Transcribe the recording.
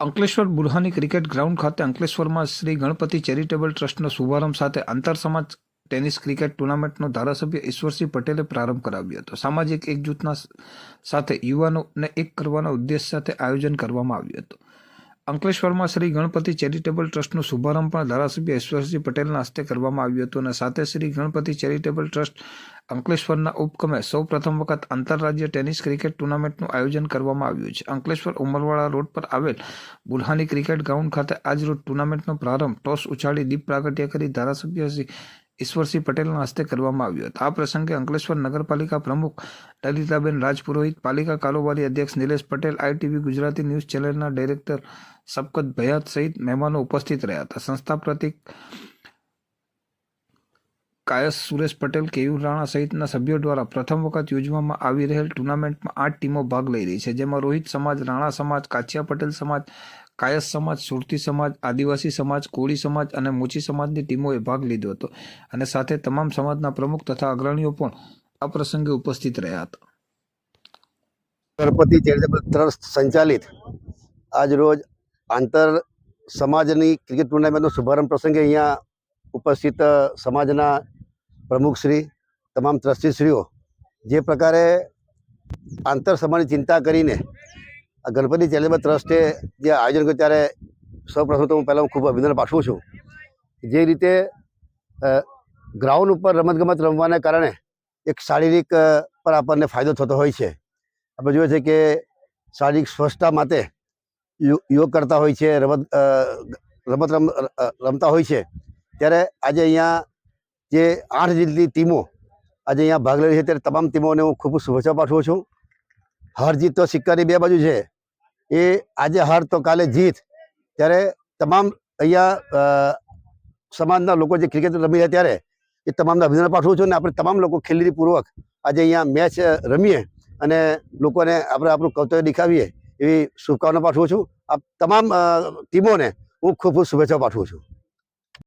Ankleshwar Burhani cricket ground ખાતે અંકલેશ્વરમાં Shri Ganpati charitable ટ્રસ્ટનો શુભારંભ સાથે આંતર સમાજ ટેનિસ ક્રિકેટ ટુર્નામેન્ટનો ધારાસભ્ય ઈશ્વરસિંહ પટેલે પ્રારંભ કરાવ્યો હતો. સામાજિક એકજૂથના સાથે યુવાનોને એક કરવાના ઉદ્દેશ સાથે આયોજન કરવામાં આવ્યું હતું. અંકલેશ્વરમાં શ્રી ગણપતિ ચેરિટેબલ ટ્રસ્ટનો શુભારંભ પણ ધારાસભ્ય ઈશ્વરસિંહ પટેલના હસ્તે કરવામાં આવ્યો હતો અને સાથે શ્રી ગણપતિ ચેરિટેબલ ટ્રસ્ટ અંકલેશ્વરના ઉપક્રમે સૌ પ્રથમ વખત આંતરરાજ્ય ટેનિસ ક્રિકેટ ટુર્નામેન્ટનું આયોજન કરવામાં આવ્યું છે. અંકલેશ્વર ઉમરવાડા રોડ પર આવેલ બુલ્હાની ક્રિકેટ ગ્રાઉન્ડ ખાતે આજ રોજ ટુર્નામેન્ટનો પ્રારંભ ટોસ ઉછાળી દીપ પ્રાગટ્ય કરી ધારાસભ્ય શ્રી ઈશ્વરસિંહ પટેલના હસ્તે કરવામાં આવ્યો હતો. આ પ્રસંગે અંકલેશ્વર નગરપાલિકા પ્રમુખ લલિતાબેન રાજપુરોહિત, પાલિકા કારોબારી અધ્યક્ષ નિલેશ પટેલ, આઈટીવી ગુજરાતી ન્યૂઝ ચેનલના ડાયરેક્ટર સબકત ભયાત સહિત મહેમાનો ઉપસ્થિત રહ્યા હતા. સંસ્થા પ્રતિક કાયસ સુરેશ પટેલ કેયુર રાણા સહિતના સભ્યો દ્વારા પ્રથમ વખત યોજવામાં આવી રહેલ ટુર્નામેન્ટમાં આઠ ટીમો ભાગ લઈ રહી છે, જેમાં રોહિત સમાજ, રાણા સમાજ કાછિયા પટેલ સમાજ, કાયસ સમાજ, સુરતી સમાજ, આદિવાસી સમાજ, કોળી સમાજ અને મોચી સમાજની ટીમોએ ભાગ લીધો હતો અને સાથે તમામ સમાજના પ્રમુખ તથા અગ્રણીઓ પણ આ પ્રસંગે ઉપસ્થિત રહ્યા હતા. ગણપતિ ચેરિટેબલ ટ્રસ્ટ સંચાલિત આજરોજ આંતર સમાજની ક્રિકેટ ટુર્નામેન્ટનો શુભારંભ પ્રસંગે અહીંયા ઉપસ્થિત સમાજના પ્રમુખશ્રી તમામ ટ્રસ્ટીશ્રીઓ, જે પ્રકારે આંતર સમાજની ચિંતા કરીને આ ગણપતિ ચેરિટેબલ ટ્રસ્ટે જે આયોજન કર્યું ત્યારે સૌપ્રથમ તો હું પહેલાં ખૂબ અભિનંદન પાઠવું છું જે રીતે ગ્રાઉન્ડ ઉપર રમતગમત રમવાને કારણે એક શારીરિક પર આપણને ફાયદો થતો હોય છે. આપણે જોઈએ છે કે શારીરિક સ્વચ્છતા માટે યોગ કરતા હોય છે, રમત રમત રમ રમતા હોય છે. ત્યારે આજે અહીંયા જે આઠ જેટલી ટીમો આજે અહીંયા ભાગ લઈ છે, ત્યારે તમામ ટીમોને હું ખૂબ શુભેચ્છા પાઠવું છું. હાર જીત તો સિક્કાની બે બાજુ છે. એ આજે હાર તો કાલે જીત. ત્યારે તમામ અહીંયા સમાજના લોકો જે ક્રિકેટ રમી રહ્યા ત્યારે એ તમામને અભિનંદન પાઠવું છું અને આપણે તમામ લોકો ખેલીપૂર્વક આજે અહીંયા મેચ રમીએ અને લોકોને આપણે આપણું કર્તવ્ય દેખાવીએ એવી શુભકામના પાઠવું છું. આ તમામ ટીમોને હું ખૂબ ખૂબ શુભેચ્છા પાઠવું છું.